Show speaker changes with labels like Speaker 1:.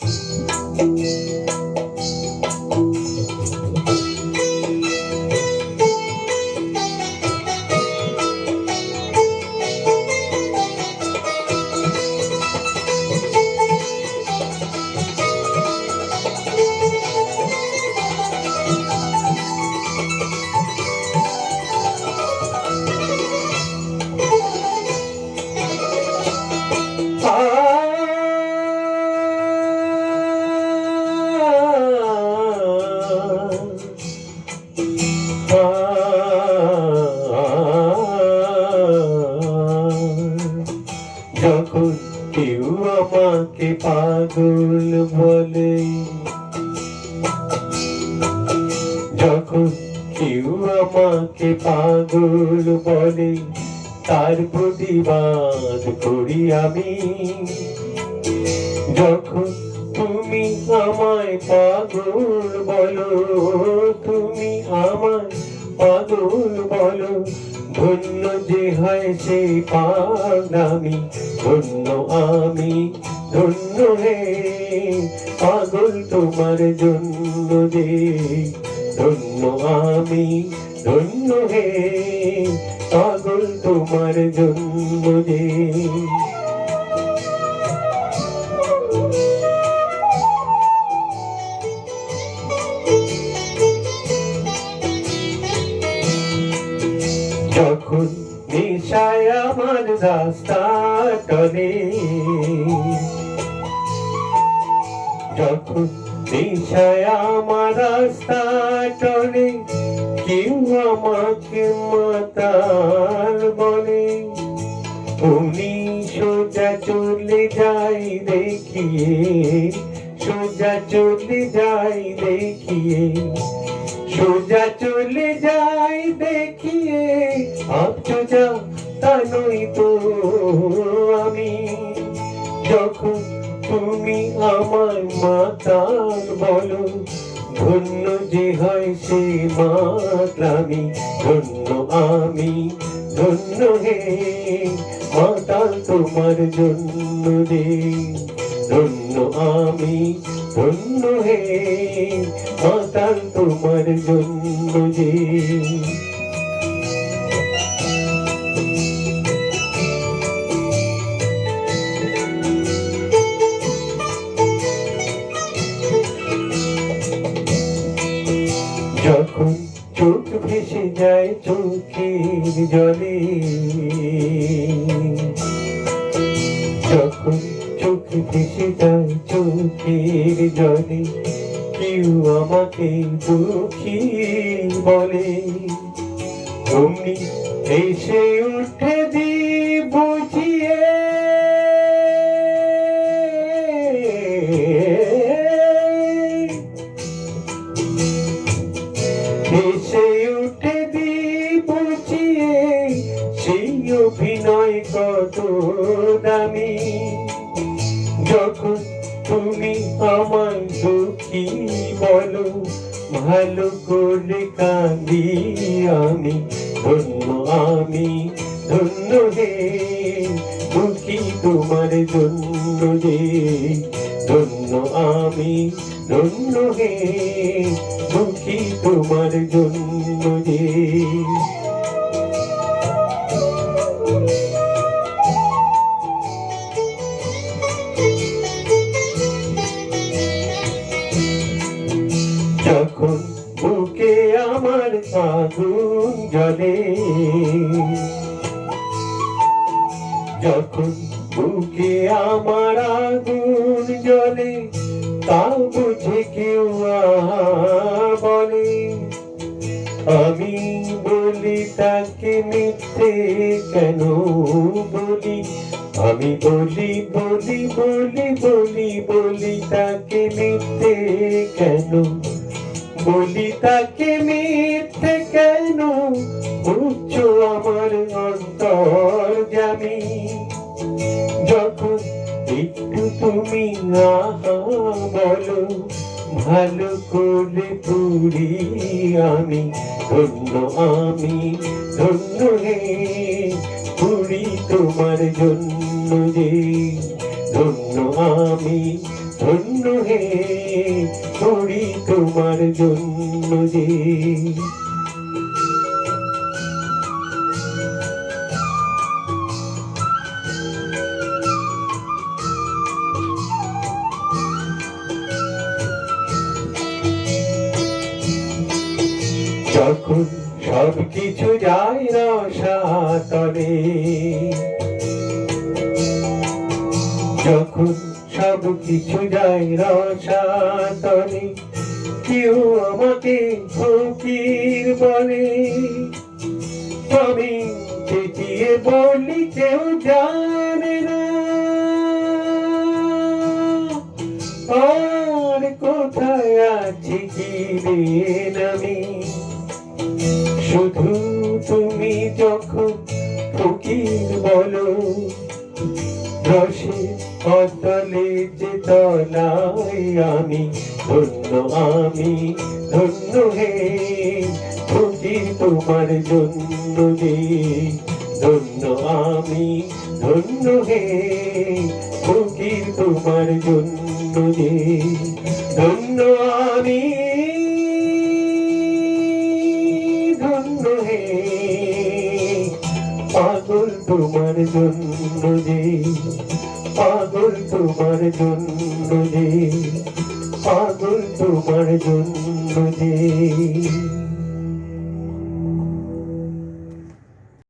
Speaker 1: যখন পাগল বলে। যখন কেউ আমাকে পাগল বলে, তার প্রতিবাদ করি আমি। যখন তুমি আমায় পাগল বলো, তুমি আমায় পাগল বলো ধন্য যে হয় সেই পাগলামি ধন্য আমি, ধন্য হে পাগল তোমার জন্য যে, ধন্য আমি, ধন্য হে পাগল তোমার জন্য যে। যখন নেশায় আমার রাস্তা টনে। যখন নেশায় আমার রাস্তা টনে, কেউ আমাকে মাতাল বলে। উনি সোজা চলে যাই দেখিয়ে, সোজা চলে যাই দেখিয়ে, সোজা চলে যাই দেখিয়ে আফসোজা তা নই তো আমি যখন তুমি আমার মাতাল বলো ধন্য যে হয় সে মাতলামি ধন্য আমি ধন্য হে মাতাল তোমার জন্য রে ধন্য আমি ধন্য হে মাতাল তোমার জন্য যে। জলে যখন চোখ ভেসে যায় চোখের জলে, কেউ আমাকে দুঃখী বলে। তুমি এসে উঠে দি বুঝিয়ে। এসে উঠে দুঃখী বলো? ভালো করে কাঁদি আমি, ধন্য আমি, ধন্য হে। দুঃখী তোমার জন্য রে ধন্য আমি, ধন্য হে। দুঃখী তোমার জন্য জ্বলে যখন বুকে আমার আগুন জ্বলে তা বুঝে কেউ বলে। আমি বলি, তাকে মিথ্যে কেন বলি? আমি বলি বলি বলি বলি বলি, তাকে মিথ্যে কেন বলি তাকে মিথ্যে কেন? উচ্চ আমার অন্তর জামি যখন একটু তুমি আহা বলো, ভালো করে পুরি আমি, ধন্য আমি, ধন্য হে। পুরি তোমার জন্য রে ধন্য আমি ধন্য হে করি তোমার জন্য যে। যখন সব কিছু যায় রসাতলে যখন সব কিছু যায় রসাতলে কেউ আমাকে ফকির বলে। আমি চেঁচিয়ে বলি, কেউ জানে না। আর কোথায় আছি কি আমি? শুধু তুমি যখন ফকির বলো, রসে ধন্য আমি, ধন্য হে ফকির তোমার জন্য যে ধন্য আমি, ধন্য হে ফকির তোমার জন্য যে ধন্য আমি, ধন্য হে, পাগল তোমার জন্য যে পাগল তোমার জন্য যে পাগল তোমার জন্য যে